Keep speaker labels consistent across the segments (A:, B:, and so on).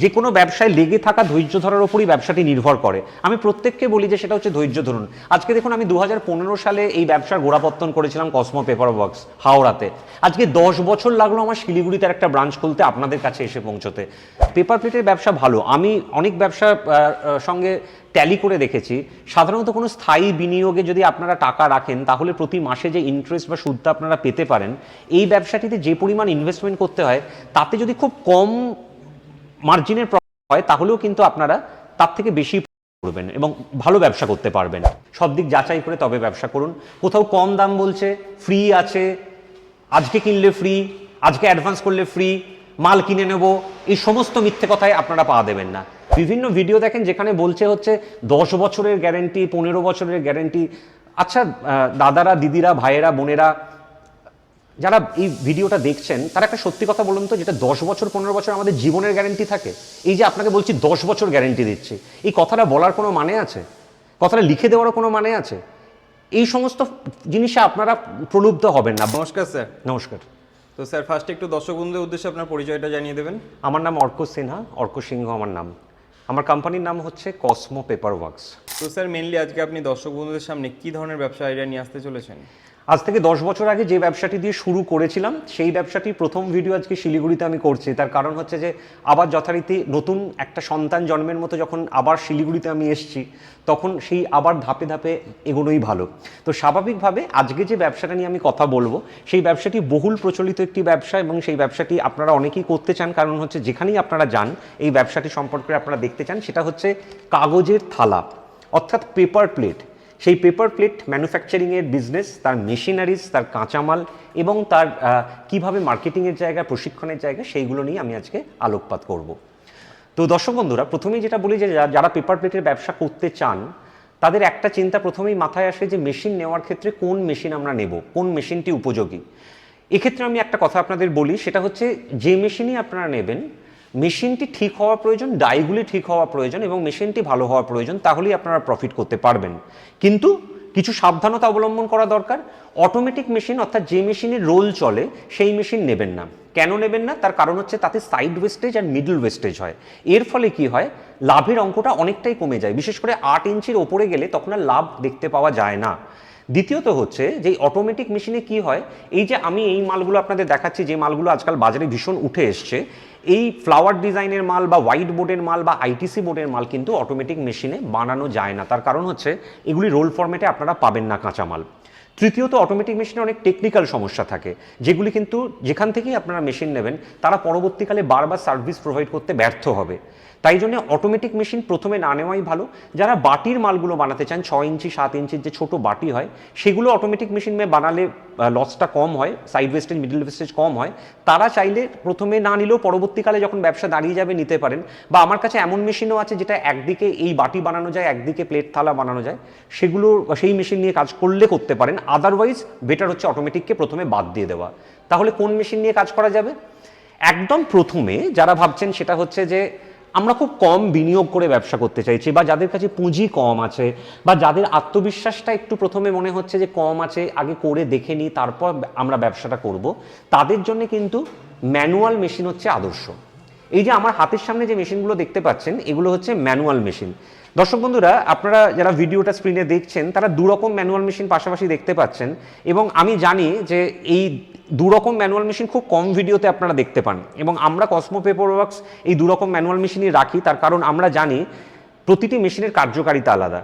A: যে কোনো ব্যবসায় লেগে থাকা ধৈর্য ধরার উপরই ব্যবসাটি নির্ভর করে। আমি প্রত্যেককে বলি যে সেটা হচ্ছে ধৈর্য ধরুন। আজকে দেখুন, আমি দু হাজার পনেরো সালে এই ব্যবসার গোড়াপত্তন করেছিলাম কসমো পেপার বক্স হাওড়াতে। আজকে দশ বছর লাগল আমার শিলিগুড়িতে একটা ব্রাঞ্চ খুলতে আপনাদের কাছে এসে পৌঁছতে। পেপার প্লেটের ব্যবসা ভালো। আমি অনেক ব্যবসা সঙ্গে ট্যালি করে দেখেছি। সাধারণত কোনো স্থায়ী বিনিয়োগে যদি আপনারা টাকা রাখেন, তাহলে প্রতি মাসে যে ইন্টারেস্ট বা সুদটা আপনারা পেতে পারেন, এই ব্যবসাটিতে যে পরিমাণ ইনভেস্টমেন্ট করতে হয়, তাতে যদি খুব কম মার্জিনের হয়, তাহলেও কিন্তু আপনারা তার থেকে বেশি করবেন এবং ভালো ব্যবসা করতে পারবেন। সব দিক যাচাই করে তবে ব্যবসা করুন। কোথাও কম দাম বলছে ফ্রি আছে, আজকে কিনলে ফ্রি আজকে অ্যাডভান্স করলে ফ্রি মাল কিনে নেব, এই সমস্ত মিথ্যে কথায় আপনারা পা দেবেন না। বিভিন্ন ভিডিও দেখেন যেখানে বলছে হচ্ছে, দশ বছরের গ্যারেন্টি পনেরো বছরের গ্যারেন্টি আচ্ছা দাদারা, দিদিরা, ভাইয়েরা, বোনেরা যারা এই ভিডিওটা দেখছেন তারা একটা সত্যি কথা বলুন তো যেটা দশ বছর পনেরো বছর আমাদের জীবনের গ্যারেন্টি থাকে। এই যে আপনাকে বলছি দশ বছর গ্যারেন্টি দিচ্ছি। এই কথাটা বলার কোনো মানে আছে? কথাটা লিখে দেওয়ারও কোনো মানে আছে? এই সমস্ত জিনিসে আপনারা প্রলুব্ধ হবেন না।
B: নমস্কার স্যার।
A: নমস্কার।
B: তো স্যার ফার্স্টে একটু দর্শক বন্ধুদের উদ্দেশ্যে আপনার পরিচয়টা জানিয়ে দেবেন।
A: আমার নাম অর্ক সিনহা অর্ক সিংহ আমার নাম। আমার কোম্পানির নাম হচ্ছে কসমো পেপার ওয়ার্কস
B: তো স্যার মেনলি আজকে আপনি দর্শক বন্ধুদের সামনে কী ধরনের ব্যবসা আইডিয়া নিয়ে আসতে চলেছেন?
A: আজ থেকে দশ বছর আগে যে ব্যবসাটি দিয়ে শুরু করেছিলাম, সেই ব্যবসাটি প্রথম ভিডিও আজকে শিলিগুড়িতে আমি করছি। তার কারণ হচ্ছে যে, আবার যথারীতি নতুন একটা সন্তান জন্মের মতো যখন আবার শিলিগুড়িতে আমি এসেছি, তখন সেই আবার ধাপে ধাপে এগোনোই ভালো। তো স্বাভাবিকভাবে আজকে যে ব্যবসাটা নিয়ে আমি কথা বলব, সেই ব্যবসাটি বহুল প্রচলিত একটি ব্যবসা এবং সেই ব্যবসাটি আপনারা অনেকেই করতে চান। কারণ হচ্ছে যেখানেই আপনারা যান, এই ব্যবসাটি সম্পর্কে আপনারা দেখতে চান, সেটা হচ্ছে কাগজের থালা, অর্থাৎ পেপার প্লেট সেই পেপার প্লেট ম্যানুফ্যাকচারিংয়ের বিজনেস তার মেশিনারিজ তার কাঁচামাল এবং তার কীভাবে মার্কেটিংয়ের জায়গা, প্রশিক্ষণের জায়গা, সেইগুলো নিয়ে আমি আজকে আলোকপাত করব। তো দর্শক বন্ধুরা, প্রথমেই যেটা বলি যা- যারা পেপার প্লেটের ব্যবসা করতে চান, তাদের একটা চিন্তা প্রথমেই মাথায় আসে যে মেশিন নেওয়ার ক্ষেত্রে কোন মেশিন আমরা নেব, কোন মেশিনটি উপযোগী। এক্ষেত্রে আমি একটা কথা আপনাদের বলি, সেটা হচ্ছে যে মেশিনই আপনারা নেবেন মেশিনটি ঠিক হওয়া প্রয়োজন, ডাইগুলি ঠিক হওয়া প্রয়োজন এবং মেশিনটি ভালো হওয়া প্রয়োজন, তাহলেই আপনারা প্রফিট করতে পারবেন। কিন্তু কিছু সাবধানতা অবলম্বন করা দরকার। অটোমেটিক মেশিন অর্থাৎ যে মেশিনের রোল চলে, সেই মেশিন নেবেন না। কেন নেবেন না? তার কারণ হচ্ছে তাতে সাইড ওয়েস্টেজ আর মিডল ওয়েস্টেজ হয়। এর ফলে কি হয়? লাভের অঙ্কটা অনেকটাই কমে যায়। বিশেষ করে আট ইঞ্চির ওপরে গেলে তখন আর লাভ দেখতে পাওয়া যায় না। দ্বিতীয়ত হচ্ছে যে অটোমেটিক মেশিনে কি হয়? এই যে আমি এই মালগুলো আপনাদের দেখাচ্ছি, যে মালগুলো আজকাল বাজারে ভীষণ উঠে এসছে এই ফ্লাওয়ার ডিজাইনের মাল বা হোয়াইট বোর্ডের মাল বা আইটিসি বোর্ডের মাল কিন্তু অটোমেটিক মেশিনে বানানো যায় না। তার কারণ হচ্ছে, এগুলি রোল ফর্মেটে আপনারা পাবেন না কাঁচামাল। তৃতীয়ত অটোমেটিক মেশিনে অনেক টেকনিক্যাল সমস্যা থাকে, যেগুলি কিন্তু যেখান থেকেই আপনারা মেশিন নেবেন, তারা পরবর্তীকালে বারবার সার্ভিস প্রোভাইড করতে ব্যর্থ হবে। তাই জন্য অটোমেটিক মেশিন প্রথমে না নেওয়াই ভালো। যারা বাটির মালগুলো বানাতে চান ছ ইঞ্চি, সাত ইঞ্চির যে ছোট বাটি হয়, সেগুলো অটোমেটিক মেশিন বানালে লসটা কম হয় সাইড ওয়েস্টেজ মিডল ওয়েস্টেজ কম হয়। তারা চাইলে প্রথমে না নিলেও পরবর্তীকালে যখন ব্যবসা দাঁড়িয়ে যাবে, নিতে পারেন। বা আমার কাছে এমন মেশিনও আছে, যেটা একদিকে এই বাটি বানানো যায়, একদিকে প্লেট থালা বানানো যায়। সেগুলো, সেই মেশিন নিয়ে কাজ করলে করতে পারেন। আদারওয়াইজ বেটার হচ্ছে অটোমেটিককে প্রথমে বাদ দিয়ে দেওয়া। তাহলে কোন মেশিন নিয়ে কাজ করা যাবে? একদম প্রথমে যারা ভাবছেন, সেটা হচ্ছে যে আমরা খুব কম বিনিয়োগ করে ব্যবসা করতে চাইছি বা যাদের কাছে পুঁজি কম আছে বা যাদের আত্মবিশ্বাসটা একটু প্রথমে মনে হচ্ছে যে কম আছে, আগে করে দেখে নিই, তারপর আমরা ব্যবসাটা করব, তাদের জন্য কিন্তু ম্যানুয়াল মেশিন হচ্ছে আদর্শ। এই যে আমার হাতের সামনে যে মেশিনগুলো দেখতে পাচ্ছেন, এগুলো হচ্ছে ম্যানুয়াল মেশিন। দর্শক বন্ধুরা, আপনারা যারা ভিডিওটা স্ক্রিনে দেখছেন, তারা দু রকম ম্যানুয়াল মেশিন পাশাপাশি দেখতে পাচ্ছেন এবং আমি জানি যে এই দু রকম ম্যানুয়াল মেশিন খুব কম ভিডিওতে আপনারা দেখতে পান। এবং আমরা কসমো পেপার ওয়ার্কস এই দু রকম ম্যানুয়াল মেশিনই রাখি, তার কারণ আমরা জানি প্রতিটি মেশিনের কার্যকারিতা আলাদা।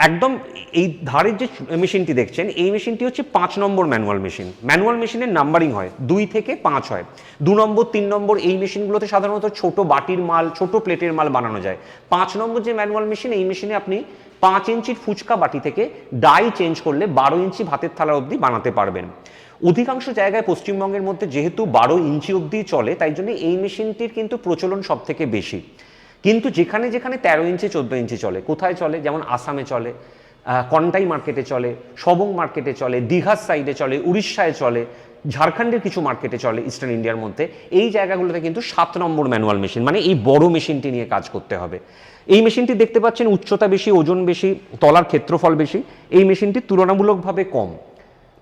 A: একদম এই ধারের যে মেশিনটি দেখছেন, এই মেশিনটি হচ্ছে পাঁচ নম্বর ম্যানুয়াল মেশিন। ম্যানুয়াল মেশিনের নাম্বারিং হয়, দুই থেকে পাঁচ হয়। দু নম্বর, তিন নম্বর এই মেশিনগুলোতে সাধারণত ছোট বাটির মাল, ছোট প্লেটের মাল বানানো যায়। পাঁচ নম্বর যে ম্যানুয়াল মেশিন, এই মেশিনে আপনি পাঁচ ইঞ্চির ফুচকা বাটি থেকে ডাই চেঞ্জ করলে বারো ইঞ্চি ভাতের থালা অবধি বানাতে পারবেন। অধিকাংশ জায়গায় পশ্চিমবঙ্গের মধ্যে যেহেতু বারো ইঞ্চি অবধি চলে, তাই জন্য এই মেশিনটির কিন্তু প্রচলন সব থেকে বেশি। কিন্তু যেখানে যেখানে তেরো ইঞ্চি, চোদ্দ ইঞ্চি চলে, কোথায় চলে? যেমন আসামে চলে কন্টাই মার্কেটে চলে, সবং মার্কেটে চলে, দীঘার সাইডে চলে, উড়িষ্যায় চলে, ঝাড়খণ্ডের কিছু মার্কেটে চলে ইস্টার্ন ইন্ডিয়ার মধ্যে। এই জায়গাগুলোতে কিন্তু সাত নম্বর ম্যানুয়াল মেশিন মানে এই বড় মেশিনটি নিয়ে কাজ করতে হবে। এই মেশিনটি দেখতে পাচ্ছেন উচ্চতা বেশি, ওজন বেশি, তলার ক্ষেত্রফল বেশি। এই মেশিনটি তুলনামূলকভাবে কম।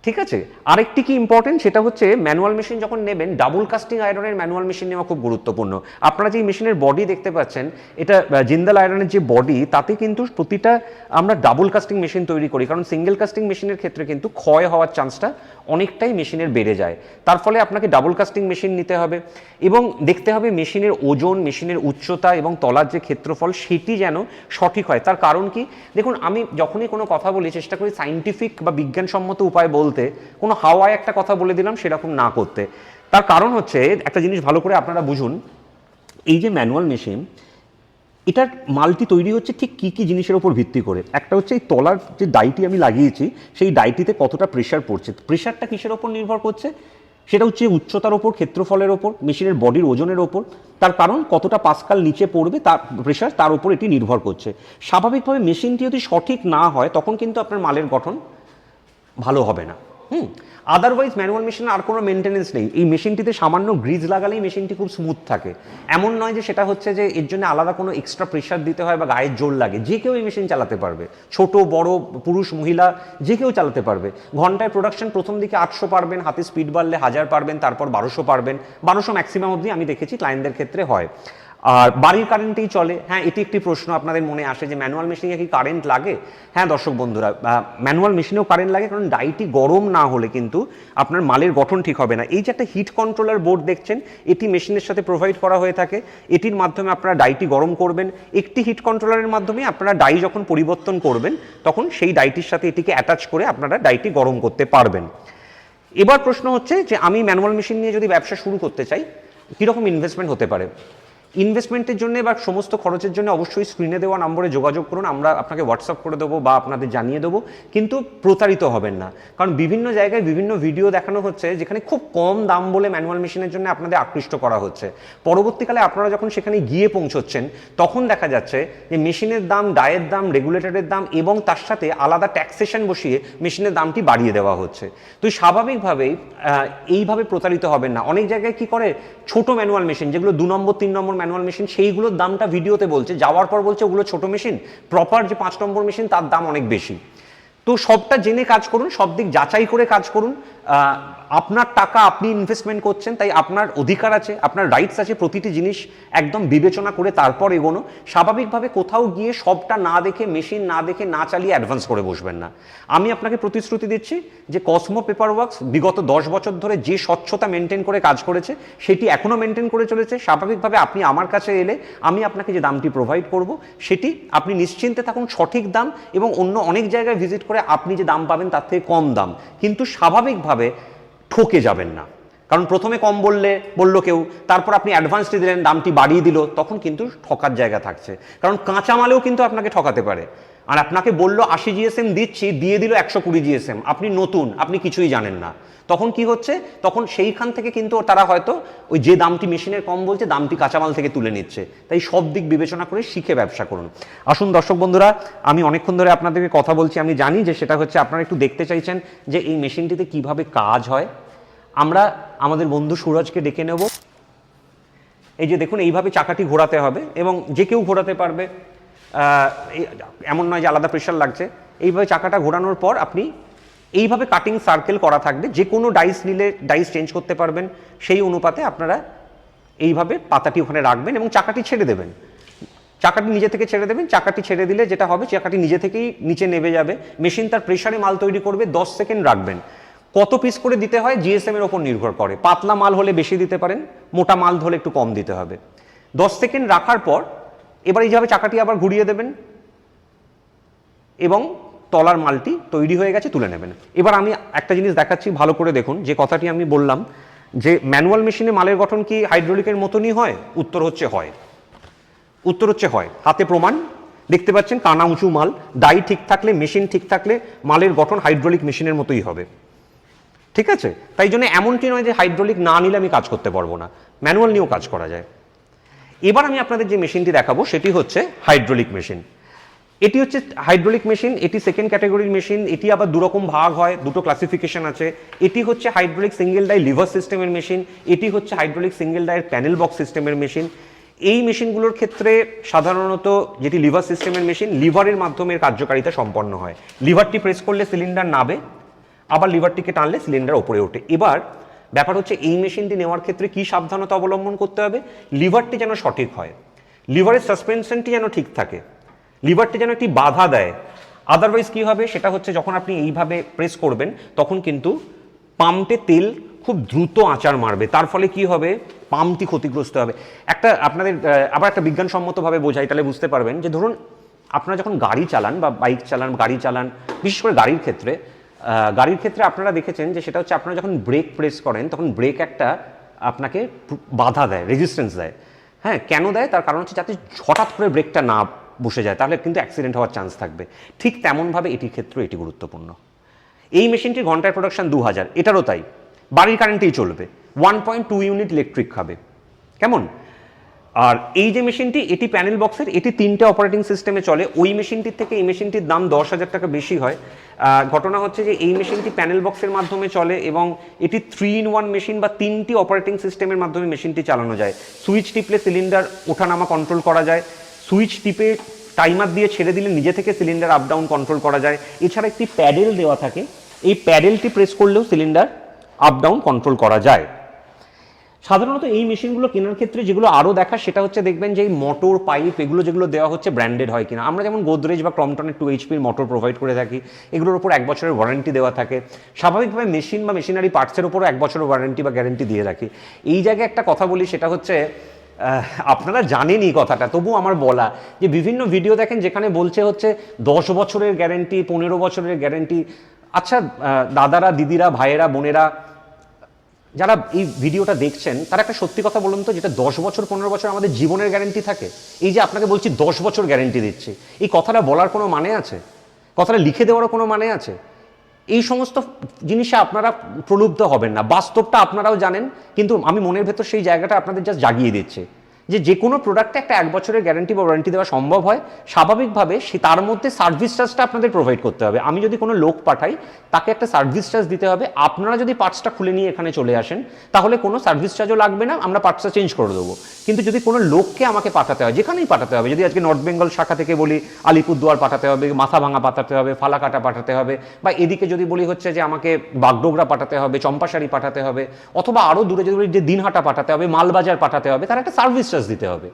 A: ঠিক আছে? আরেকটি কি ইম্পর্টেন্ট সেটা হচ্ছে ম্যানুয়াল মেশিন যখন নেবেন ডাবল কাস্টিং আয়রনের ম্যানুয়াল মেশিন নেওয়া খুব গুরুত্বপূর্ণ। আপনারা যে মেশিনের বডি দেখতে পাচ্ছেন, এটা জিন্দাল আয়রনের যে বডি তাতে কিন্তু প্রতিটা আমরা ডাবল কাস্টিং মেশিন তৈরি করি। কারণ সিঙ্গেল কাস্টিং মেশিনের ক্ষেত্রে কিন্তু ক্ষয় হওয়ার চান্সটা অনেকটাই মেশিনের বেড়ে যায়। তার ফলে আপনাকে ডাবল কাস্টিং মেশিন নিতে হবে এবং দেখতে হবে মেশিনের ওজন, মেশিনের উচ্চতা এবং তলার যে ক্ষেত্রফল সেটি যেন সঠিক হয়। তার কারণ কি? দেখুন, আমি যখনই কোনো কথা বলি, চেষ্টা করি সাইন্টিফিক বা বিজ্ঞানসম্মত উপায় বলতে, কোনো হাওয়ায় একটা কথা বলে দিলাম, সেরকম না করতে। তার কারণ হচ্ছে, একটা জিনিস ভালো করে আপনারা বুঝুন, এই যে ম্যানুয়াল মেশিন এটার মালটি তৈরি হচ্ছে ঠিক কী কী জিনিসের ওপর ভিত্তি করে। একটা হচ্ছে এই তলার যে ডাইটি আমি লাগিয়েছি, সেই ডাইটিতে কতটা প্রেশার পড়ছে। প্রেশারটা কিসের ওপর নির্ভর করছে? সেটা হচ্ছে উচ্চতার ওপর, ক্ষেত্রফলের ওপর মেশিনের বডির ওজনের ওপর। তার কারণ কতটা পাসকাল নিচে পড়বে, তার প্রেশার তার উপর এটি নির্ভর করছে। স্বাভাবিকভাবে মেশিনটি যদি সঠিক না হয়, তখন কিন্তু আপনার মালের গঠন ভালো হবে না। হুম। আদারওয়াইজ ম্যানুয়াল মেশিনের আর কোনো মেনটেনেন্স নেই। এই মেশিনটিতে সামান্য গ্রিজ লাগালেই মেশিনটি খুব স্মুথ থাকে। এমন নয় যে সেটা হচ্ছে যে এর জন্য আলাদা কোনো এক্সট্রা প্রেশার দিতে হয় বা গায়ের জোর লাগে। যে কেউ এই মেশিন চালাতে পারবে। ছোট, বড়, পুরুষ, মহিলা, যে কেউ চালাতে পারবে। ঘন্টায় প্রোডাকশন প্রথম দিকে আটশো পারবেন, হাতে স্পিড বাড়লে হাজার পারবেন, তারপর বারোশো পারবেন। বারোশো ম্যাক্সিমাম অবধি আমি দেখেছি ক্লায়েন্টদের ক্ষেত্রে হয়। আর বাড়ির কারেন্টেই চলে? হ্যাঁ এটি একটি প্রশ্ন আপনাদের মনে আসে যে ম্যানুয়াল মেশিনে কি কারেন্ট লাগে? হ্যাঁ দর্শক বন্ধুরা ম্যানুয়াল মেশিনেও কারেন্ট লাগে, কারণ ডাইটি গরম না হলে কিন্তু আপনার মালের গঠন ঠিক হবে না। এই যে একটা হিট কন্ট্রোলার বোর্ড দেখছেন, এটি মেশিনের সাথে প্রোভাইড করা হয়ে থাকে। এটির মাধ্যমে আপনারা ডাইটি গরম করবেন। একটি হিট কন্ট্রোলারের মাধ্যমে আপনারা ডাই যখন পরিবর্তন করবেন, তখন সেই ডাইটির সাথে এটিকে অ্যাটাচ করে আপনারা ডাইটি গরম করতে পারবেন। এবার প্রশ্ন হচ্ছে যে, আমি ম্যানুয়াল মেশিন নিয়ে যদি ব্যবসা শুরু করতে চাই, কীরকম ইনভেস্টমেন্ট হতে পারে? ইনভেস্টমেন্টের জন্য বা সমস্ত খরচের জন্য অবশ্যই স্ক্রিনে দেওয়া নম্বরে যোগাযোগ করুন। আমরা আপনাকে হোয়াটসঅ্যাপ করে দেবো বা আপনাদের জানিয়ে দেবো, কিন্তু প্রতারিত হবেন না। কারণ বিভিন্ন জায়গায় বিভিন্ন ভিডিও দেখানো হচ্ছে, যেখানে খুব কম দাম বলে ম্যানুয়াল মেশিনের জন্য আপনাদের আকৃষ্ট করা হচ্ছে। পরবর্তীকালে আপনারা যখন সেখানে গিয়ে পৌঁছচ্ছেন, তখন দেখা যাচ্ছে যে মেশিনের দাম ডায়ের দাম রেগুলেটরের দাম এবং তার সাথে আলাদা ট্যাক্সেশন বসিয়ে মেশিনের দামটি বাড়িয়ে দেওয়া হচ্ছে। তো স্বাভাবিকভাবেই এইভাবে প্রতারিত হবেন না। অনেক জায়গায় কি করে? ছোট ম্যানুয়াল মেশিন যেগুলো দু নম্বর, তিন নম্বর ম্যানুয়াল মেশিন সেইগুলোর দামটা ভিডিওতে বলছে। যাওয়ার পর বলছে ওগুলো ছোট মেশিন প্রপার যে পাঁচ নম্বর মেশিন তার দাম অনেক বেশি। তো সবটা জেনে কাজ করুন, সব দিক যাচাই করে কাজ করুন। আপনার টাকা আপনি ইনভেস্টমেন্ট করছেন, তাই আপনার অধিকার আছে, আপনার রাইটস আছে, প্রতিটি জিনিস একদম বিবেচনা করে তারপর এগোনো। স্বাভাবিকভাবে কোথাও গিয়ে সবটা না দেখে মেশিন না দেখে, না চালিয়ে অ্যাডভান্স করে বসবেন না। আমি আপনাকে প্রতিশ্রুতি দিচ্ছি যে কসমো পেপার ওয়ার্কস বিগত দশ বছর ধরে যে স্বচ্ছতা মেনটেন করে কাজ করেছে, সেটি এখনও মেনটেন করে চলেছে। স্বাভাবিকভাবে আপনি আমার কাছে এলে আমি আপনাকে যে দামটি প্রোভাইড করব, সেটি আপনি নিশ্চিন্তে থাকুন, সঠিক দাম এবং অন্য অনেক জায়গায় ভিজিট করে আপনি যে দাম পাবেন তার থেকে কম দাম। কিন্তু স্বাভাবিকভাবে ঠকে যাবেন না। কারণ প্রথমে কম বললে, বলল কেউ, তারপর আপনি অ্যাডভান্সটি দিলেন, দামটি বাড়িয়ে দিল, তখন কিন্তু ঠকার জায়গা থাকছে। কারণ কাঁচামালেও কিন্তু আপনাকে ঠকাতে পারে। আর আপনাকে বলল আশি জিএসএম দিচ্ছি, দিয়ে দিল একশো কুড়ি জিএসএম আপনি নতুন, আপনি কিছুই জানেন না। তখন কি হচ্ছে? তখন সেইখান থেকে কিন্তু তারা হয়তো ওই যে দামটি মেশিনের কম বলছে, দামটি কাঁচামাল থেকে তুলে নিচ্ছে। তাই সব দিক বিবেচনা করে শিখে ব্যবসা করুন। আসুন দর্শক বন্ধুরা, আমি অনেকক্ষণ ধরে আপনাদেরকে কথা বলছি। আমি জানি যে সেটা হচ্ছে আপনারা একটু দেখতে চাইছেন যে এই মেশিনটিতে কীভাবে কাজ হয়। আমরা আমাদের বন্ধু সুরজকে ডেকে নেব। এই যে দেখুন, এইভাবে চাকাটি ঘোরাতে হবে এবং যে কেউ ঘোরাতে পারবে। এমন নয় যে আলাদা প্রেশার লাগছে। এইভাবে চাকাটা ঘোরানোর পর আপনি এইভাবে কাটিং সার্কেল করা থাকবে। যে কোনো ডাইস নিলে ডাইস চেঞ্জ করতে পারবেন। সেই অনুপাতে আপনারা এইভাবে পাতাটি ওখানে রাখবেন এবং চাকাটি ছেড়ে দেবেন। চাকাটি নিজে থেকে ছেড়ে দেবেন। চাকাটি ছেড়ে দিলে যেটা হবে, চাকাটি নিজে থেকেই নিচে নেমে যাবে। মেশিন তার প্রেশারে মাল তৈরি করবে, দশ সেকেন্ড রাখবেন। কত পিস করে দিতে হয় জিএসএম এর ওপর নির্ভর করে। পাতলা মাল হলে বেশি দিতে পারেন, মোটা মাল হলে একটু কম দিতে হবে। দশ সেকেন্ড রাখার পর এবার এইভাবে চাকাটি আবার ঘুরিয়ে দেবেন, এবং তলার মালটি তৈরি হয়ে গেছে, তুলে নেবেন। এবার আমি একটা জিনিস দেখাচ্ছি, ভালো করে দেখুন, যে কথাটি আমি বললাম, যে ম্যানুয়াল মেশিনে মালের গঠন কি হাইড্রোলিকের মতনই হয়? উত্তর হচ্ছে হয়। উত্তর হচ্ছে হয়। হাতে প্রমাণ, দেখতে পাচ্ছেন কানা উঁচু মাল দায়ী ঠিক থাকলে, মেশিন ঠিক থাকলে মালের গঠন হাইড্রোলিক মেশিনের মতোই হবে। ঠিক আছে? তাই জন্য এমনটি নয় যে হাইড্রোলিক না নিলে আমি কাজ করতে পারব না। ম্যানুয়াল নিয়েও কাজ করা যায়। এবার আমি আপনাদের যে মেশিনটি দেখাবো, সেটি হচ্ছে হাইড্রোলিক মেশিন। এটি হচ্ছে হাইড্রোলিক মেশিন, এটি সেকেন্ড ক্যাটাগরির মেশিন, এটি আবার দুরকম ভাগ হয়, দুটো ক্লাসিফিকেশন আছে। এটি হচ্ছে হাইড্রোলিক সিঙ্গেল ডাই লিভার সিস্টেমের মেশিন, এটি হচ্ছে হাইড্রোলিক সিঙ্গেল ডাইয়ের প্যানেল বক্স সিস্টেমের মেশিন। এই মেশিনগুলোর ক্ষেত্রে সাধারণত যেটি লিভার সিস্টেমের মেশিন লিভারের মাধ্যমে কার্যকারিতা সম্পন্ন হয়। লিভারটি প্রেস করলে সিলিন্ডার নাবে, আবার লিভারটিকে টানলে সিলিন্ডার ওপরে ওঠে। এবার ব্যাপার হচ্ছে এই মেশিনটি নেওয়ার ক্ষেত্রে কি সাবধানতা অবলম্বন করতে হবে? লিভারটি যেন সঠিক হয়। লিভারের সাসপেনশনটি যেন ঠিক থাকে। লিভারটি যেন একটি বাধা দেয়। আদারওয়াইজ কি হবে? সেটা হচ্ছে যখন আপনি এইভাবে প্রেস করবেন, তখন কিন্তু পাম্পে তেল খুব দ্রুত আচার মারবে। তার ফলে কি হবে? পাম্পটি ক্ষতিগ্রস্ত হবে। একটা আপনাদের আবার একটা বিজ্ঞানসম্মতভাবে বোঝাই, তাহলে বুঝতে পারবেন যে ধরুন, আপনারা যখন গাড়ি চালান বা বাইক চালান, গাড়ি চালান, বিশেষ করে গাড়ির ক্ষেত্রে গাড়ির ক্ষেত্রে আপনারা দেখেছেন যে সেটা হচ্ছে আপনারা যখন ব্রেক প্রেস করেন, তখন ব্রেক একটা আপনাকে বাধা দেয় রেজিস্ট্যান্স দেয়। হ্যাঁ কেন দেয়? তার কারণ হচ্ছে যাতে হঠাৎ করে ব্রেকটা না বসে যায়, তাহলে কিন্তু অ্যাক্সিডেন্ট হওয়ার চান্স থাকবে। ঠিক তেমনভাবে এটির ক্ষেত্রেও এটি গুরুত্বপূর্ণ। এই মেশিনটির ঘন্টায় প্রোডাকশন দু হাজার এটারও তাই। বাড়ির কারেন্টেই চলবে one point two unit electric খাবে। কেমন? আর এই যে মেশিনটি, এটি প্যানেল বক্সের এটি তিনটে অপারেটিং সিস্টেমে চলে। ওই মেশিনটির থেকে এই মেশিনটির দাম দশ হাজার টাকা বেশি হয়। ঘটনা হচ্ছে যে এই মেশিনটি প্যানেল বক্সের মাধ্যমে চলে এবং এটি থ্রি ইন ওয়ান মেশিন বা তিনটি অপারেটিং সিস্টেমের মাধ্যমে মেশিনটি চালানো যায়। সুইচ টিপলে সিলিন্ডার ওঠানামা কন্ট্রোল করা যায়। সুইচ টিপে টাইমার দিয়ে ছেড়ে দিলে নিজে থেকে সিলিন্ডার আপ ডাউন কন্ট্রোল করা যায়। এছাড়া একটি প্যাডেল দেওয়া থাকে। এই প্যাডেলটি প্রেস করলেও সিলিন্ডার আপ ডাউন কন্ট্রোল করা যায়। সাধারণত এই মেশিনগুলো কেনার ক্ষেত্রে যেগুলো আরও দেখা সেটা হচ্ছে দেখবেন যে এই মোটর পাইপ এগুলো যেগুলো দেওয়া হচ্ছে ব্র্যান্ডেড হয় কিনা। আমরা যেমন গোদরেজ বা ক্রমটনের টু এইচপির মোটর প্রোভাইড করে থাকি, এগুলোর উপর এক বছরের ওয়ারেন্টি দেওয়া থাকে। স্বাভাবিকভাবে মেশিন বা মেশিনারি পার্টসের উপরও এক বছরের ওয়ারেন্টি বা গ্যারেন্টি দিয়ে রাখি। এই জায়গায় একটা কথা বলি, সেটা হচ্ছে আপনারা জানেন এই কথাটা তবু আমার বলা যে বিভিন্ন ভিডিও দেখেন যেখানে বলছে হচ্ছে দশ বছরের গ্যারেন্টি পনেরো বছরের গ্যারেন্টি আচ্ছা দাদারা, দিদিরা, ভাইয়েরা, বোনেরা যারা এই ভিডিওটা দেখছেন, তারা একটা সত্যি কথা বলুন তো, যেটা দশ বছর, পনেরো বছর আমাদের জীবনের গ্যারেন্টি থাকে। এই যে আপনাকে বলছি, দশ বছর গ্যারেন্টি দিচ্ছি। এই কথাটা বলার কোনো মানে আছে? কথাটা লিখে দেওয়ারও কোনো মানে আছে? এই সমস্ত জিনিসে আপনারা প্রলুব্ধ হবেন না। বাস্তবটা আপনারাও জানেন, কিন্তু আমি মনের ভেতর সেই জায়গাটা আপনাদের জাস্ট জাগিয়ে দিচ্ছে। যে যে কোনো প্রোডাক্টে একটা এক বছরের গ্যারান্টি বা ওয়ারেন্টি দেওয়া সম্ভব হয়, স্বাভাবিকভাবে সে তার মধ্যে সার্ভিস চার্জটা আপনাদের প্রোভাইড করতে হবে। আমি যদি কোনো লোক পাঠাই, তাকে একটা সার্ভিস চার্জ দিতে হবে। আপনারা যদি পার্টসটা খুলে নিয়ে এখানে চলে আসেন, তাহলে কোনো সার্ভিস চার্জও লাগবে না, আমরা পার্টসটা চেঞ্জ করে দেবো। কিন্তু যদি কোনো লোককে আমাকে পাঠাতে হয়, যেখানেই পাঠাতে হবে, যদি আজকে নর্থ বেঙ্গল শাখা থেকে বলি, আলিপুরদুয়ার পাঠাতে হবে মাথা ভাঙা পাঠাতে হবে, ফালাকাটা পাঠাতে হবে, বা এদিকে যদি বলি হচ্ছে যে আমাকে বাগডোগরা পাঠাতে হবে, চম্পাশাড়ি পাঠাতে হবে, অথবা আরও দূরে যদি বলি যে দিনহাটা পাঠাতে হবে, মালবাজার পাঠাতে হবে, তার একটা সার্ভিস চার্জ দিতে হবে।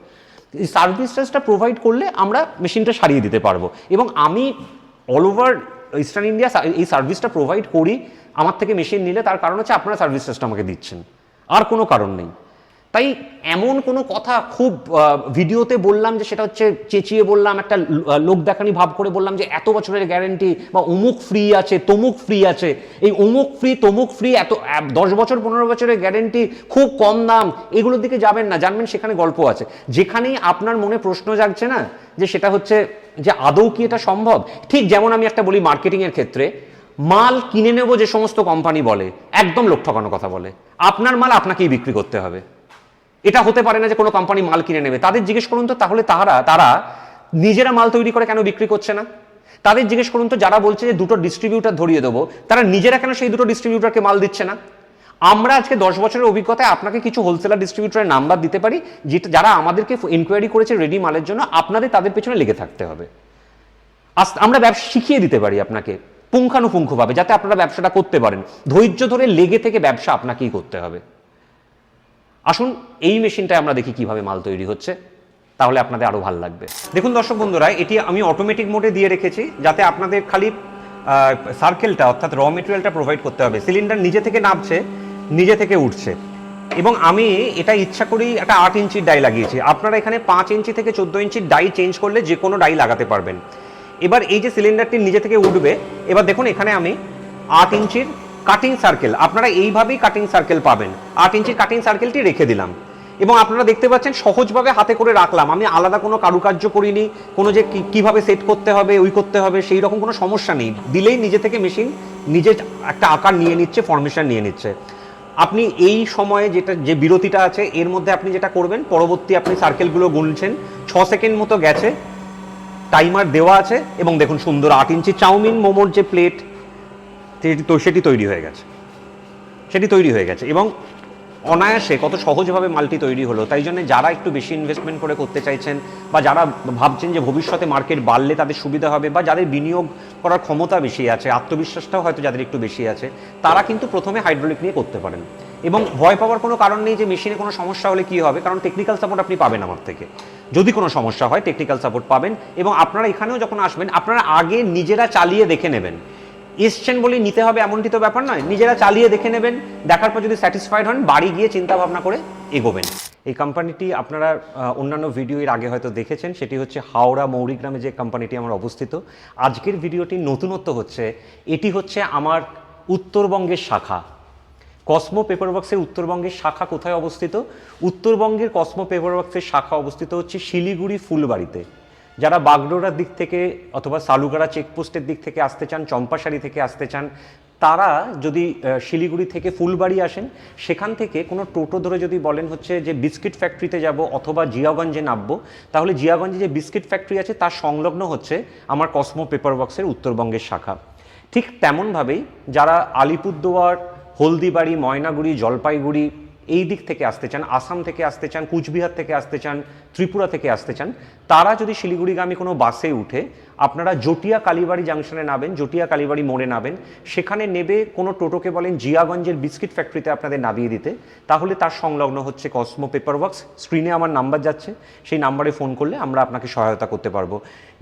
A: এই সার্ভিস চার্জটা প্রোভাইড করলে আমরা মেশিনটা সারিয়ে দিতে পারব। এবং আমি অল ওভার ইস্টার্ন ইন্ডিয়া এই সার্ভিসটা প্রোভাইড করি। আমার থেকে মেশিন নিলে তার কারণ হচ্ছে আপনারা সার্ভিস চার্জটা আমাকে দিচ্ছেন। আর কোনো কারণ নেই। তাই এমন কোনো কথা খুব ভিডিওতে বললাম যে সেটা হচ্ছে চেঁচিয়ে বললাম, একটা লোক দেখানি ভাব করে বললাম যে এত বছরের গ্যারেন্টি বা অমুক ফ্রি আছে, তমুক ফ্রি আছে। এই অমুক ফ্রি তমুক ফ্রি এত দশ বছর, পনেরো বছরের গ্যারেন্টি খুব কম দাম, এগুলোর দিকে যাবেন না, জানবেন সেখানে গল্প আছে। যেখানেই আপনার মনে প্রশ্ন জাগছে না, যে সেটা হচ্ছে যে আদৌ কি এটা সম্ভব? ঠিক যেমন আমি একটা বলি মার্কেটিংয়ের ক্ষেত্রে, মাল কিনে নেব যে সমস্ত কোম্পানি বলে, একদম লোক ঠকানো কথা বলে। আপনার মাল আপনাকেই বিক্রি করতে হবে। এটা হতে পারে না যে কোনো কোম্পানি মাল কিনে নেবে। তাদের জিজ্ঞেস করুন তো, তাহলে তারা তারা নিজেরা মাল তৈরি করে কেন বিক্রি করছে না? তাদের জিজ্ঞেস করুন তো, যারা বলছে যে দুটো ডিস্ট্রিবিউটার ধরিয়ে দেবো, তারা নিজেরা কেন সেই দুটো ডিস্ট্রিবিউটারকে মাল দিচ্ছে না? আমরা আজকে দশ বছরের অভিজ্ঞতায় আপনাকে কিছু হোলসেলার ডিস্ট্রিবিউটারের নাম্বার দিতে পারি, যেটা, যারা আমাদেরকে ইনকোয়ারি করেছে রেডি মালের জন্য, আপনাদের তাদের পেছনে লেগে থাকতে হবে। আমরা ব্যবসা শিখিয়ে দিতে পারি আপনাকে, পুঙ্খানুপুঙ্খভাবে, যাতে আপনারা ব্যবসাটা করতে পারেন। ধৈর্য ধরে লেগে থেকে ব্যবসা আপনাকেই করতে হবে। আসুন এই মেশিনটায় আমরা দেখি কীভাবে মাল তৈরি হচ্ছে, তাহলে আপনাদের আরও ভালো লাগবে। দেখুন দর্শক বন্ধুরা, এটি আমি অটোমেটিক মোডে দিয়ে রেখেছি, যাতে আপনাদের খালি সার্কেলটা অর্থাৎ র মেটেরিয়ালটা প্রোভাইড করতে হবে। সিলিন্ডার নিজে থেকে নামছে, নিজে থেকে উঠছে। এবং আমি এটা ইচ্ছা করেই একটা আট ইঞ্চির ডাই লাগিয়েছি। আপনারা এখানে পাঁচ ইঞ্চি থেকে চোদ্দ ইঞ্চির ডাই চেঞ্জ করলে যে কোনো ডাই লাগাতে পারবেন। এবার এই যে সিলিন্ডারটি নিজে থেকে উঠবে, এবার দেখুন এখানে আমি আট ইঞ্চির কাটিং সার্কেল আপনারা এইভাবেই কাটিং সার্কেল পাবেন। আট ইঞ্চির কাটিং সার্কেলটি রেখে দিলাম। এবং আপনারা দেখতে পাচ্ছেন, সহজভাবে হাতে করে রাখলাম। আমি আলাদা কোনো কারুকার্য করিনি, কোনো যে কীভাবে সেট করতে হবে, ওই করতে হবে, সেই রকম কোনো সমস্যা নেই। দিলেই নিজে থেকে মেশিন নিজে একটা আকার নিয়ে নিচ্ছে ফরমেশন নিয়ে নিচ্ছে। আপনি এই সময়ে যেটা, যে বিরতিটা আছে, এর মধ্যে আপনি যেটা করবেন, পরবর্তী আপনি সার্কেলগুলো গুনছেন। ছ সেকেন্ড মতো গেছে। টাইমার দেওয়া আছে, এবং দেখুন সুন্দর আট ইঞ্চি চাউমিন, মোমোর যে প্লেট তো, সেটি তৈরি হয়ে গেছে। সেটি তৈরি হয়ে গেছে এবং অনায়াসে কত সহজভাবে মালটি তৈরি হলো, তাই জন্য যারা একটু বেশি ইনভেস্টমেন্ট করে করতে চাইছেন বা যারা ভাবছেন যে ভবিষ্যতে মার্কেট বাড়লে তাদের সুবিধা হবে বা যাদের বিনিয়োগ করার ক্ষমতা বেশি আছে, আত্মবিশ্বাসটাও হয়তো যাদের একটু বেশি আছে, তারা কিন্তু প্রথমে হাইড্রোলিক নিয়ে করতে পারেন। এবং ভয় পাওয়ার কোনো কারণ নেই যে মেশিনে কোনো সমস্যা হলে কী হবে, কারণ টেকনিক্যাল সাপোর্ট আপনি পাবেন আমার থেকে। যদি কোনো সমস্যা হয় টেকনিক্যাল সাপোর্ট পাবেন এবং আপনারা এখানেও যখন আসবেন, আপনারা আগে নিজেরা চালিয়ে দেখে নেবেন এসছেন বলে নিতে হবে, এমনটি তো ব্যাপার নয়। নিজেরা চালিয়ে দেখে নেবেন, দেখার পর যদি স্যাটিসফাইড হন, বাড়ি গিয়ে চিন্তা ভাবনা করে এগোবেন। এই কোম্পানিটি আপনারা অন্যান্য ভিডিও এর আগে হয়তো দেখেছেন, সেটি হচ্ছে হাওড়া মৌরিগ্রামে যে কোম্পানিটি আমার অবস্থিত। আজকের ভিডিওটি নতুনত্ব হচ্ছে, এটি হচ্ছে আমার উত্তরবঙ্গের শাখা। কসমো পেপারওয়ার্কসের উত্তরবঙ্গের শাখা কোথায় অবস্থিত? উত্তরবঙ্গের কসমো পেপারওয়ার্কসের শাখা অবস্থিত হচ্ছে শিলিগুড়ি ফুলবাড়িতে। যারা বাগডোরার দিক থেকে অথবা সালুগাড়া চেকপোস্টের দিক থেকে আসতে চান, চম্পাশাড়ি থেকে আসতে চান, তারা যদি শিলিগুড়ি থেকে ফুলবাড়ি আসেন, সেখান থেকে কোনো টোটো ধরে যদি বলেন হচ্ছে যে বিস্কিট ফ্যাক্টরিতে যাব অথবা জিয়াগঞ্জে নামবো, তাহলে জিয়াগঞ্জে যে বিস্কিট ফ্যাক্টরি আছে তার সংলগ্ন হচ্ছে আমার কসমো পেপার বক্সের উত্তরবঙ্গের শাখা। ঠিক তেমনভাবেই যারা আলিপুরদুয়ার, হলদিবাড়ি, ময়নাগুড়ি, জলপাইগুড়ি এই দিক থেকে আসতে চান, আসাম থেকে আসতে চান, কুচবিহার থেকে আসতে চান, ত্রিপুরা থেকে আসতে চান, তারা যদি শিলিগুড়িগামী কোনো বাসে উঠে, আপনারা জটিয়া কালীবাড়ি জাংশনে নাবেন জটিয়া কালীবাড়ি মোড়ে নাবেন সেখানে নেবে কোনো টোটোকে বলেন জিয়াগঞ্জের বিস্কিট ফ্যাক্টরিতে আপনাদের নামিয়ে দিতে, তাহলে তার সংলগ্ন হচ্ছে কসমো পেপার ওয়ার্কস স্ক্রিনে আমার নাম্বার যাচ্ছে, সেই নাম্বারে ফোন করলে আমরা আপনাকে সহায়তা করতে পারব।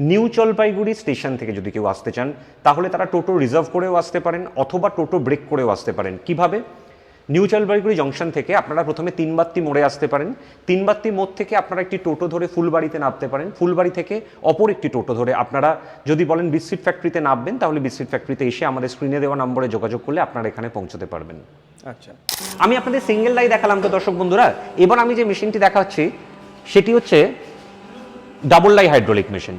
A: নিউ জলপাইগুড়ি স্টেশন থেকে যদি কেউ আসতে চান, তাহলে তারা টোটো রিজার্ভ করেও আসতে পারেন, অথবা টোটো ব্রেক করেও আসতে পারেন। কীভাবে? নিউ জলপাইগুড়ি জংশন থেকে আপনারা প্রথমে তিনবাত্তি মোড়ে আসতে পারেন। তিনবাত্তি মোড় থেকে আপনারা একটি টোটো ধরে ফুলবাড়িতে নামতে পারেন। ফুলবাড়ি থেকে অপর একটি টোটো ধরে আপনারা যদি বলেন বিস্কিট ফ্যাক্টরিতে নামবেন তাহলে বিস্কিট ফ্যাক্টরিতে এসে আমাদের স্ক্রিনে দেওয়া নম্বরে যোগাযোগ করলে আপনারা এখানে পৌঁছতে পারবেন।
B: আচ্ছা।
A: আমি আপনাদের সিঙ্গেল ডাই দেখালাম তো দর্শক বন্ধুরা। এবার আমি যে মেশিনটি দেখাচ্ছি সেটি হচ্ছে ডাবল ডাই হাইড্রোলিক মেশিন।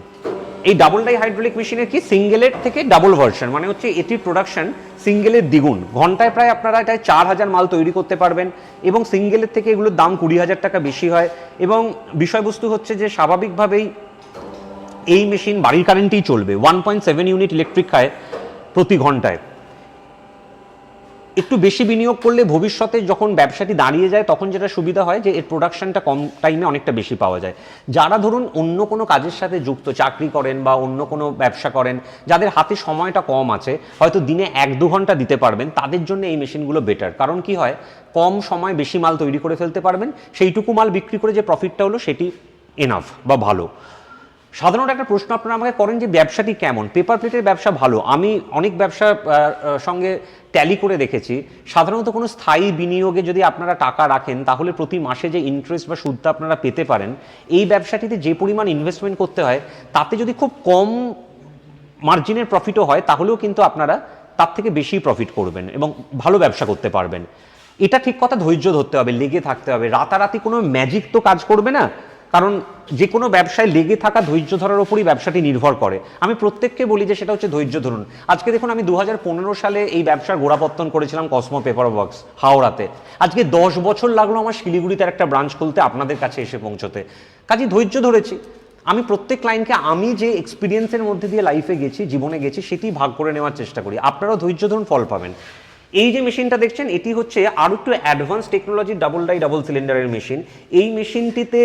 A: এই ডাবল ডাই হাইড্রোলিক মেশিনের কি? সিঙ্গেলের থেকে ডাবল ভার্সন মানে হচ্ছে এটির প্রোডাকশন সিঙ্গেলের দ্বিগুণ। ঘন্টায় প্রায় আপনারা এটায় চার হাজার মাল তৈরি করতে পারবেন এবং সিঙ্গেলের থেকে এগুলোর দাম কুড়ি হাজার টাকা বেশি হয়। এবং বিষয়বস্তু হচ্ছে যে স্বাভাবিকভাবেই এই মেশিন বাড়ির কারেন্টেই চলবে। One point seven unit electric খায় প্রতি ঘন্টায়। একটু বেশি বিনিয়োগ করলে ভবিষ্যতে যখন ব্যবসাটি দাঁড়িয়ে যায়, তখন যেটা সুবিধা হয় যে এর প্রোডাকশনটা কম টাইমে অনেকটা বেশি পাওয়া যায়। যারা ধরুন অন্য কোনো কাজের সাথে যুক্ত, চাকরি করেন বা অন্য কোনো ব্যবসা করেন, যাদের হাতে সময়টা কম আছে, হয়তো দিনে এক দু ঘণ্টা দিতে পারবেন, তাদের জন্য এই মেশিনগুলো বেটার কারণ কি হয়? কম সময় বেশি মাল তৈরি করে ফেলতে পারবেন, সেইটুকু মাল বিক্রি করে যে প্রফিটটা হলো, সেটি এনাফ বা ভালো। সাধারণত একটা প্রশ্ন আপনারা আমাকে করেন যে ব্যবসাটি কেমন? পেপার প্লেটের ব্যবসা ভালো। আমি অনেক ব্যবসা সঙ্গে ট্যালি করে দেখেছি। সাধারণত কোনো স্থায়ী বিনিয়োগে যদি আপনারা টাকা রাখেন, তাহলে প্রতি মাসে যে ইন্টারেস্ট বা সুদটা আপনারা পেতে পারেন, এই ব্যবসাটিতে যে পরিমাণ ইনভেস্টমেন্ট করতে হয়, তাতে যদি খুব কম মার্জিনের প্রফিটও হয়, তাহলেও কিন্তু আপনারা তার থেকে বেশি প্রফিট করবেন এবং ভালো ব্যবসা করতে পারবেন। এটা ঠিক কথা ধৈর্য ধরতে হবে, লেগে থাকতে হবে। রাতারাতি কোনো ম্যাজিক তো কাজ করবে না। কারণ যে কোনো ব্যবসায় লেগে থাকা ধৈর্য ধরার উপরই ব্যবসাটি নির্ভর করে। আমি প্রত্যেককে বলি যে সেটা হচ্ছে ধৈর্য ধরুন। আজকে দেখুন, আমি দু হাজার পনেরো সালে এই ব্যবসার গোড়াপত্তন করেছিলাম কসমো পেপার বক্স হাওড়াতে। আজকে দশ বছর লাগল আমার শিলিগুড়িতে একটা ব্রাঞ্চ খুলতে আপনাদের কাছে এসে পৌঁছতে। কাজে ধৈর্য ধরেছি। আমি প্রত্যেক ক্লায়েন্টকে আমি যে এক্সপিরিয়েন্সের মধ্যে দিয়ে লাইফে গেছি, জীবনে গেছি, সেটি ভাগ করে নেওয়ার চেষ্টা করি। আপনারাও ধৈর্য ধরুন, ফল পাবেন। এই যে মেশিনটা দেখছেন, এটি হচ্ছে আরও একটু advance technology double die double সিলিন্ডারের মেশিন। এই মেশিনটিতে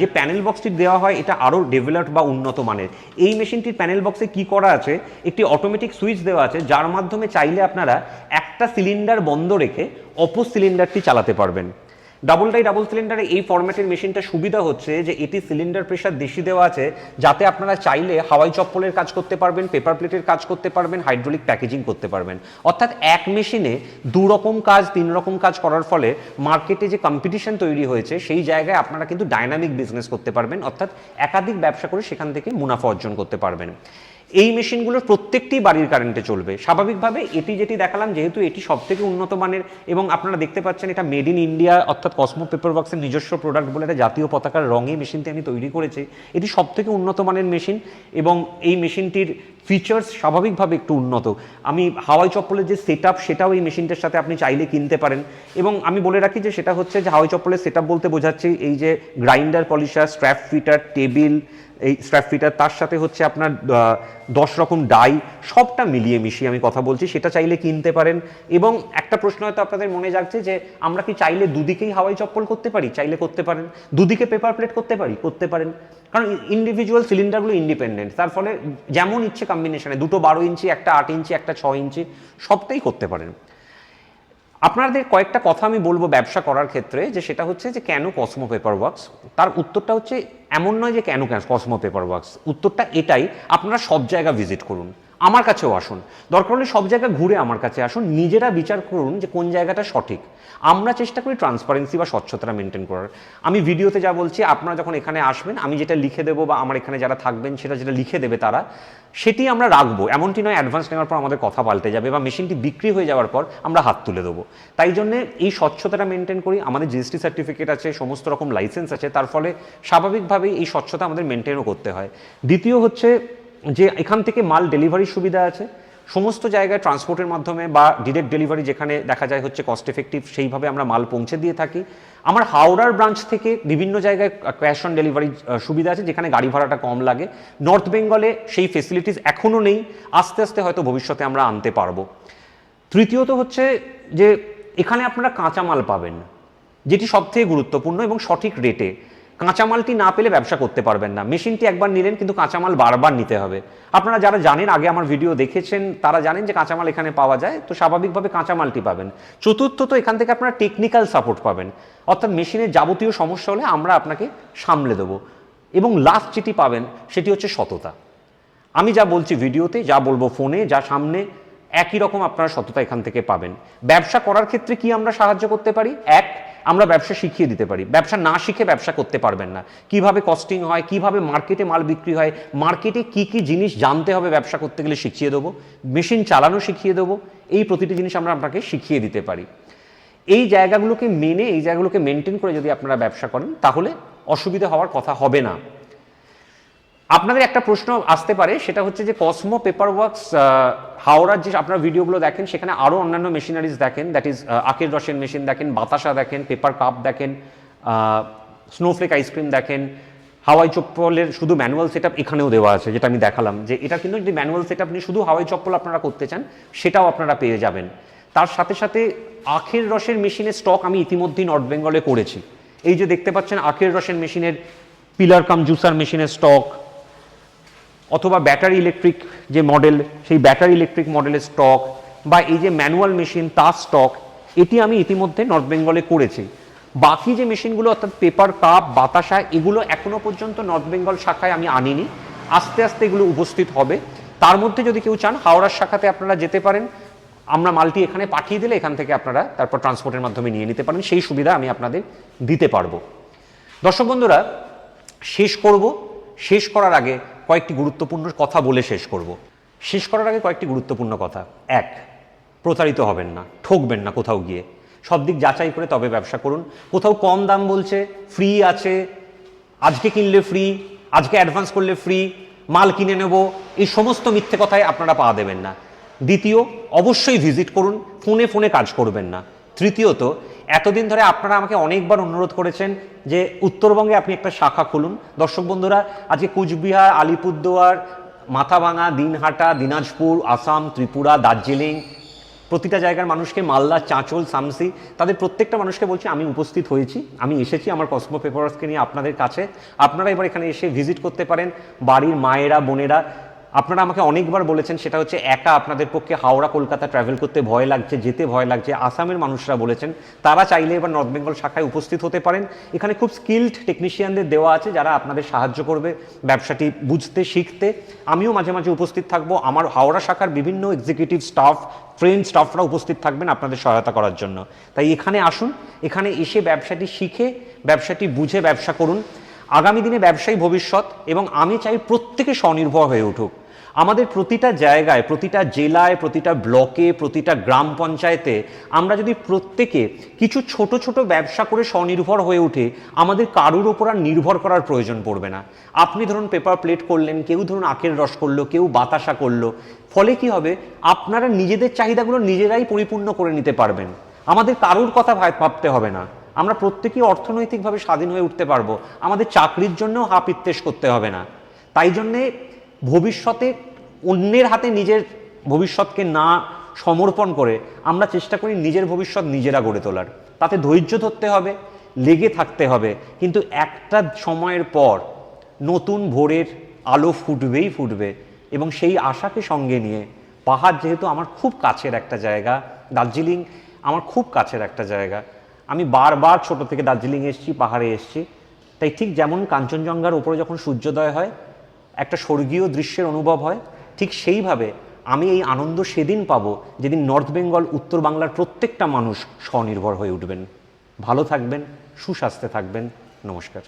A: যে প্যানেল বক্সটি দেওয়া হয়, এটা আরও ডেভেলপড বা উন্নত মানের। এই মেশিনটির প্যানেল বক্সে কি করা আছে, একটি অটোমেটিক সুইচ দেওয়া আছে, যার মাধ্যমে চাইলে আপনারা একটা সিলিন্ডার বন্ধ রেখে অপর সিলিন্ডারটি চালাতে পারবেন। ডাবল ডাই ডাবল সিলিন্ডারে এই ফরম্যাটের মেশিনটা সুবিধা হচ্ছে যে এটি সিলিন্ডার প্রেশার বেশি দেওয়া আছে, যাতে আপনারা চাইলে হাওয়াই চপ্পলের কাজ করতে পারবেন পেপার প্লেটের কাজ করতে পারবেন হাইড্রোলিক প্যাকেজিং করতে পারবেন। অর্থাৎ এক মেশিনে দু রকম কাজ, তিন রকম কাজ করার ফলে মার্কেটে যে কম্পিটিশন তৈরি হয়েছে, সেই জায়গায় আপনারা কিন্তু ডাইনামিক বিজনেস করতে পারবেন। অর্থাৎ একাধিক ব্যবসা করে সেখান থেকে মুনাফা অর্জন করতে পারবেন। এই মেশিনগুলোর প্রত্যেকটি বাড়ির কারেন্টে চলবে। স্বাভাবিকভাবে এটি যেটি দেখালাম, যেহেতু এটি সব থেকে উন্নত মানের এবং আপনারা দেখতে পাচ্ছেন এটা মেড ইন ইন্ডিয়া অর্থাৎ কসমো পেপার বক্সের নিজস্ব প্রোডাক্ট বলে একটা জাতীয় পতাকার রঙে মেশিনটি আমি তৈরি করেছি। এটি সব থেকে উন্নত মানের মেশিন এবং এই মেশিনটির ফিচার্স স্বাভাবিকভাবে একটু উন্নত। আমি হাওয়াই চপ্পলের যে সেট সেটাও এই মেশিনটার সাথে আপনি চাইলে কিনতে পারেন। এবং আমি বলে রাখি যে সেটা হচ্ছে যে হাওয়াই চপ্পলের সেট বলতে বোঝাচ্ছি, এই যে grinder polisher strap fitter table এই স্ট্র্যাপ ফিটার তার সাথে হচ্ছে আপনার দশ রকম ডাই, সবটা মিলিয়ে মিশিয়ে আমি কথা বলছি, সেটা চাইলে কিনতে পারেন। এবং একটা প্রশ্ন হয়তো আপনাদের মনে যাচ্ছে যে, আমরা কি চাইলে দুদিকেই হাওয়াই চপ্পল করতে পারি? চাইলে করতে পারেন। দুদিকে পেপার প্লেট করতে পারি? করতে পারেন। কারণ ইন্ডিভিজুয়াল সিলিন্ডারগুলো ইন্ডিপেন্ডেন্ট তার ফলে যেমন ইচ্ছে কম্বিনেশনে দুটো বারো ইঞ্চি, একটা আট ইঞ্চি, একটা ছ ইঞ্চি, সবটাই করতে পারেন। আপনাদের কয়েকটা কথা আমি বলব ব্যবসা করার ক্ষেত্রে, যে সেটা হচ্ছে যে কেন কসমো পেপার ওয়ার্কস তার উত্তরটা হচ্ছে এমন নয় যে কেন কসমো পেপার ওয়ার্কস উত্তরটা এটাই, আপনারা সব জায়গা ভিজিট করুন। আমার কাছেও আসুন। দরকার হলে সব জায়গা ঘুরে আমার কাছে আসুন। নিজেরা বিচার করুন যে কোন জায়গাটা সঠিক। আমরা চেষ্টা করি ট্রান্সপারেন্সি বা স্বচ্ছতা মেনটেন করার। আমি ভিডিওতে যা বলছি, আপনারা যখন এখানে আসবেন, আমি যেটা লিখে দেবো বা আমার এখানে যারা থাকবেন, সেটা যেটা লিখে দেবে তারা, সেটি আমরা রাখব। এমনটি নয় অ্যাডভান্স নেওয়ার পর আমাদের কথা পাল্টে যাবে বা মেশিনটি বিক্রি হয়ে যাওয়ার পর আমরা হাত তুলে দেবো। তাই জন্যে এই স্বচ্ছতাটা মেনটেন করি। আমাদের জিএসটি সার্টিফিকেট আছে, সমস্ত রকম লাইসেন্স আছে। তার ফলে স্বাভাবিকভাবেই এই স্বচ্ছতা আমাদের মেনটেনও করতে হয়। দ্বিতীয় হচ্ছে যে এখান থেকে মাল ডেলিভারির সুবিধা আছে, সমস্ত জায়গায় ট্রান্সপোর্টের মাধ্যমে বা ডিরেক্ট ডেলিভারি যেখানে দেখা যায় হচ্ছে কস্ট এফেক্টিভ সেইভাবে আমরা মাল পৌঁছে দিয়ে থাকি। আমার হাওড়ার ব্রাঞ্চ থেকে বিভিন্ন জায়গায় ক্যাশ অন ডেলিভারি সুবিধা আছে, যেখানে গাড়ি ভাড়াটা কম লাগে। নর্থ বেঙ্গলে সেই ফেসিলিটিস এখনও নেই, আস্তে আস্তে হয়তো ভবিষ্যতে আমরা আনতে পারব। তৃতীয়ত হচ্ছে যে, এখানে আপনারা কাঁচামাল পাবেন, যেটি সবথেকে গুরুত্বপূর্ণ এবং সঠিক রেটে কাঁচামালটি না পেলে ব্যবসা করতে পারবেন না। মেশিনটি একবার নিলেন, কিন্তু কাঁচামাল বারবার নিতে হবে। আপনারা যারা জানেন, আগে আমার ভিডিও দেখেছেন, তারা জানেন যে কাঁচামাল এখানে পাওয়া যায়। তো স্বাভাবিকভাবে কাঁচামালটি পাবেন। চতুর্থ, তো এখান থেকে আপনারা টেকনিক্যাল সাপোর্ট পাবেন। অর্থাৎ মেশিনের যাবতীয় সমস্যা হলে আমরা আপনাকে সামলে দেবো। এবং লাস্ট যেটি পাবেন, সেটি হচ্ছে সততা। আমি যা বলছি ভিডিওতে, যা বলব ফোনে, যা সামনে, একই রকম আপনারা সততা এখান থেকে পাবেন। ব্যবসা করার ক্ষেত্রে কি আমরা সাহায্য করতে পারি? এক আমরা ব্যবসা শিখিয়ে দিতে পারি। ব্যবসা না শিখে ব্যবসা করতে পারবেন না। কীভাবে কস্টিং হয়, কীভাবে মার্কেটে মাল বিক্রি হয় মার্কেটে কি কি জিনিস জানতে হবে ব্যবসা করতে গেলে শিখিয়ে দেবো মেশিন চালানো শিখিয়ে দেবো, এই প্রতিটি জিনিস আমরা আপনাকে শিখিয়ে দিতে পারি। এই জায়গাগুলোকে মেনে, এই জায়গাগুলোকে মেনটেন করে যদি আপনারা ব্যবসা করেন, তাহলে অসুবিধা হওয়ার কথা হবে না। আপনাদের একটা প্রশ্ন আসতে পারে, সেটা হচ্ছে যে কসমো পেপার ওয়ার্কস হাওড়ার যে আপনার ভিডিওগুলো দেখেন, সেখানে আরও অন্যান্য মেশিনারিজ দেখেন দ্যাট ইজ আখের রসের মেশিন দেখেন, বাতাসা দেখেন পেপার কাপ দেখেন স্নোফ্লেক আইসক্রিম দেখেন, হাওয়াই চপ্পলের শুধু ম্যানুয়াল সেট এখানেও দেওয়া আছে, যেটা আমি দেখালাম, যে এটা কিন্তু যদি ম্যানুয়াল সেট আপনি শুধু হাওয়াই চপ্পল আপনারা করতে চান, সেটাও আপনারা পেয়ে যাবেন। তার সাথে সাথে আখের রসের মেশিনের স্টক আমি ইতিমধ্যেই নর্থ বেঙ্গলে করেছি। এই যে দেখতে পাচ্ছেন, আখের রসের মেশিনের পিলার কাম জুসার মেশিনের স্টক অথবা ব্যাটারি ইলেকট্রিক যে মডেল, সেই ব্যাটারি ইলেকট্রিক মডেলের স্টক বা এই যে ম্যানুয়াল মেশিন তার স্টক এটি আমি ইতিমধ্যে নর্থ বেঙ্গলে করেছি। বাকি যে মেশিনগুলো অর্থাৎ পেপার কাপ বাতাসা, এগুলো এখনও পর্যন্ত নর্থ বেঙ্গল শাখায় আমি আনিনি। আস্তে আস্তে এগুলো উপস্থিত হবে। তার মধ্যে যদি কেউ চান, হাওড়ার শাখাতে আপনারা যেতে পারেন। আমরা মালটি এখানে পাঠিয়ে দিলে এখান থেকে আপনারা তারপর ট্রান্সপোর্টের মাধ্যমে নিয়ে নিতে পারেন। সেই সুবিধা আমি আপনাদের দিতে পারব। দর্শক বন্ধুরা, শেষ করব। শেষ করার আগে কয়েকটি গুরুত্বপূর্ণ কথা বলে শেষ করব। শেষ করার আগে কয়েকটি গুরুত্বপূর্ণ কথা। এক, প্রতারিত হবেন না, ঠকবেন না কোথাও গিয়ে। সব দিক যাচাই করে তবে ব্যবসা করুন। কোথাও কম দাম বলছে, ফ্রি আছে, আজকে কিনলে ফ্রি, আজকে অ্যাডভান্স করলে ফ্রি, মাল কিনে নেব, এই সমস্ত মিথ্যে কথায় আপনারা পা দেবেন না। দ্বিতীয়, অবশ্যই ভিজিট করুন, ফোনে ফোনে কাজ করবেন না। তৃতীয়ত এতদিন ধরে আপনারা আমাকে অনেকবার অনুরোধ করেছেন যে উত্তরবঙ্গে আপনি একটা শাখা খুলুন। দর্শক বন্ধুরা, আজকে কুচবিহার, আলিপুরদুয়ার মাথাভাঙা দিনহাটা, দিনাজপুর, আসাম, ত্রিপুরা, দার্জিলিং প্রতিটা জায়গার মানুষকে, মালদা, চাঁচল, সামসি, তাদের প্রত্যেকটা মানুষকে বলছি আমি উপস্থিত হয়েছি, আমি এসেছি আমার কসমো পেপারসকে নিয়ে আপনাদের কাছে। আপনারা এবার এখানে এসে ভিজিট করতে পারেন। বাড়ির মায়েরা, বোনেরা আপনারা আমাকে অনেকবার বলেছেন, সেটা হচ্ছে একা আপনাদের পক্ষে হাওড়া, কলকাতা ট্রাভেল করতে ভয় লাগছে, যেতে ভয় লাগছে। আসামের মানুষরা বলেছেন, তারা চাইলে এবার নর্থ বেঙ্গল শাখায় উপস্থিত হতে পারেন। এখানে খুব স্কিল্ড টেকনিশিয়ানদের দেওয়া আছে, যারা আপনাদের সাহায্য করবে ব্যবসাটি বুঝতে, শিখতে। আমিও মাঝে মাঝে উপস্থিত থাকব। আমার হাওড়া শাখার বিভিন্ন এক্সিকিউটিভ স্টাফ ট্রেন স্টাফরা উপস্থিত থাকবেন আপনাদের সহায়তা করার জন্য। তাই এখানে আসুন, এখানে এসে ব্যবসাটি শিখে, ব্যবসাটি বুঝে ব্যবসা করুন। আগামী দিনে ব্যবসায়ী ভবিষ্যৎ এবং আমি চাই প্রত্যেকে স্বনির্ভর হয়ে উঠুক। আমাদের প্রতিটা জায়গায়, প্রতিটা জেলায়, প্রতিটা ব্লকে, প্রতিটা গ্রাম পঞ্চায়েতে আমরা যদি প্রত্যেকে কিছু ছোট ছোট ব্যবসা করে স্বনির্ভর হয়ে উঠে, আমাদের কারুর ওপর আর নির্ভর করার প্রয়োজন পড়বে না। আপনি ধরুন পেপার প্লেট করলেন, কেউ ধরুন আখের রস করল, কেউ বাতাসা করল, ফলে কি হবে? আপনারা নিজেদের চাহিদাগুলো নিজেরাই পরিপূর্ণ করে নিতে পারবেন। আমাদের কারুর কথা ভাব- ভাবতে হবে না। আমরা প্রত্যেকেই অর্থনৈতিকভাবে স্বাধীন হয়ে উঠতে পারব। আমাদের চাকরির জন্যও হাপ ইত্তেশ করতে হবে না। তাই জন্যে ভবিষ্যতে অন্যের হাতে নিজের ভবিষ্যৎকে না সমর্পণ করে আমরা চেষ্টা করি নিজের ভবিষ্যৎ নিজেরা গড়ে তোলার। তাতে ধৈর্য ধরতে হবে, লেগে থাকতে হবে। কিন্তু একটা সময়ের পর নতুন ভোরের আলো ফুটবেই ফুটবে এবং সেই আশাকে সঙ্গে নিয়ে পাহাড় যেহেতু আমার খুব কাছের একটা জায়গা, দার্জিলিং আমার খুব কাছের একটা জায়গা। আমি বারবার ছোট থেকে দার্জিলিং এসেছি, পাহাড়ে এসেছি। তাই ঠিক যেমন কাঞ্চনজঙ্ঘার উপরে যখন সূর্যোদয় হয় একটা স্বর্গীয় দৃশ্যের অনুভব হয়, ঠিক সেইভাবে আমি এই আনন্দ সেদিন পাবো যেদিন নর্থ বেঙ্গল, উত্তর বাংলার প্রত্যেকটা মানুষ স্বনির্ভর হয়ে উঠবেন। ভালো থাকবেন, সুস্বাস্থ্যে থাকবেন। নমস্কার।